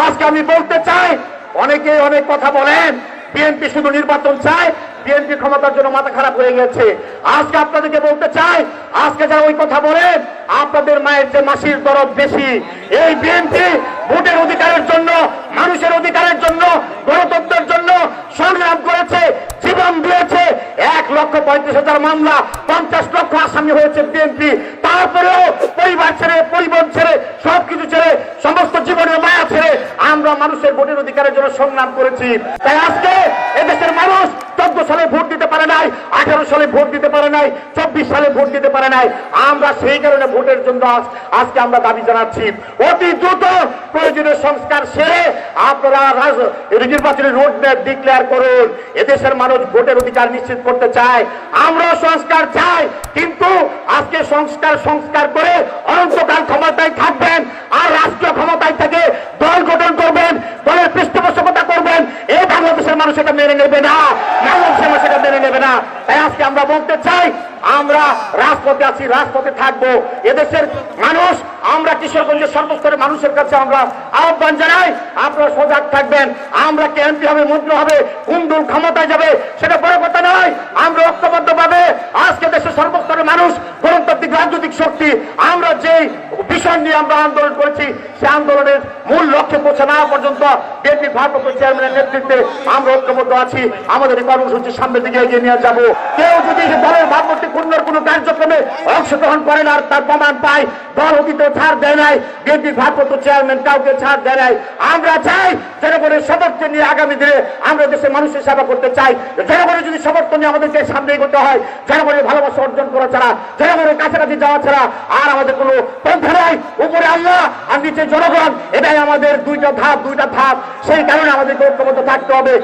আজকে আমি বলতে চাই অনেকে অনেক কথা বলেন, বিএনপি শুধু নির্বাচন চায়, বিএনপি ক্ষমতার জন্য মাথা খারাপ হয়ে গেছে। আজকে আপনাদেরকে বলতে চাই, আজকে যারা ওই কথা বলেন, আপনাদের মায়ের যে মাসির দরব বেশি, এই বিএনপি ভোটের অধিকারের জন্য, মানুষের অধিকারের জন্য, গণতন্ত্রের জন্য সংগ্রাম করেছে, জীবন দিয়েছে। এক লক্ষ পঁয়ত্রিশ হাজার মামলা, পঞ্চাশ লক্ষ আসামি হয়েছে বিএনপি। তারপরেও পরিবার ছেড়ে পরিবার ছেড়ে সবকিছু ছেড়ে সমস্ত জীবনের মায়া ছেড়ে আমরা মানুষের ভোটের অধিকারের জন্য সংগ্রাম করেছি। তাই আজকে এদেশের মানুষ চোদ্দ সালে ভোট দিতে পারে নাই, আঠারো সালে ভোট দিতে পারে নাই, চব্বিশ সালে ভোট দিতে পারে নাই। আমরা সেই কারণে ভোটের জন্য আজকে আমরা দাবি জানাচ্ছি। অতি দ্রুত প্রয়োজনীয় সংস্কার সেরে আপনারা রাজ- এই নির্বাচনী রোড ম্যাপ ডিক্লেয়ার করুন। এদেশের মানুষ ভোটের অধিকার নিশ্চিত করতে চায়। আমরা সংস্কার চাই, কিন্তু আজকে সংস্কার সংস্কার করে অনন্তকাল ক্ষমতায় থাকবেন আর রাষ্ট্রীয় ক্ষমতায় থেকে দল গঠন করবেন দলের পৃষ্ঠপোষকতা করবেন এই বাংলাদেশের মানুষ এটা মেনে নেবে না বাংলাদেশের মানুষ সেটা মেনে নেবে না। তাই আজকে আমরা বলতে চাই, আমরা রাজপথে আছি, রাজপথে থাকব। এদেশের মানুষ, আমরা কিশোরগঞ্জের সর্বস্তরের মানুষের কাছে আমরা আহ্বান জানাই, আপনারা সজাগ থাকবেন। আমরা কে এমপি হবে মন্ত্রী হবে কুন্দুল ক্ষমতায় যাবে, সেটা বড় কথা নয়। আমরা ঐক্যবদ্ধ ভাবে আজকে দেশের সর্বস্তরের মানুষ গণতান্ত্রিক শক্তি আমরা যে বিষয় নিয়ে আমরা আন্দোলন করেছি, সে আন্দোলনের মূল লক্ষ্যে পৌঁছে না পর্যন্ত বিএনপি ভারপ্রাপ্ত চেয়ারম্যানের নেতৃত্বে আমরা ঐক্যবদ্ধ আছি। আমাদের এই কর্মসূচির সামনের দিকে এগিয়ে নিয়ে যাব। কেউ যদি দলের ভাবমূর্তি ক্ষুণ্ণর কোনো কার্যক্রমে অংশগ্রহণ করেন আর তার প্রমাণ পায়, দল অতীতে ছাড় দেয় নাই, বিএনপি ভারপ্রাপ্ত চেয়ারম্যান কাউকে ছাড় দেয় নাই, আমরা চাই জনগণের সমর্থন নিয়ে আগামী দিনে আমরা দেশের মানুষের সেবা করতে চাই। জনগণের যদি সমর্থন নিয়ে আমাদেরকে সামনে এগোতে হয়, জনগণের ভালোবাসা অর্জন করা ছাড়া, জনগণের কাছাকাছি যাওয়া ছাড়া আর আমাদের কোনো পন্থা নাই। উপরে আল্লাহ আর নিচে জনগণ। এটাই আমাদের দুইটা ধাপ দুইটা ধাপ। সেই কারণে আমাদেরকে ঐক্যবদ্ধ থাকতে হবে।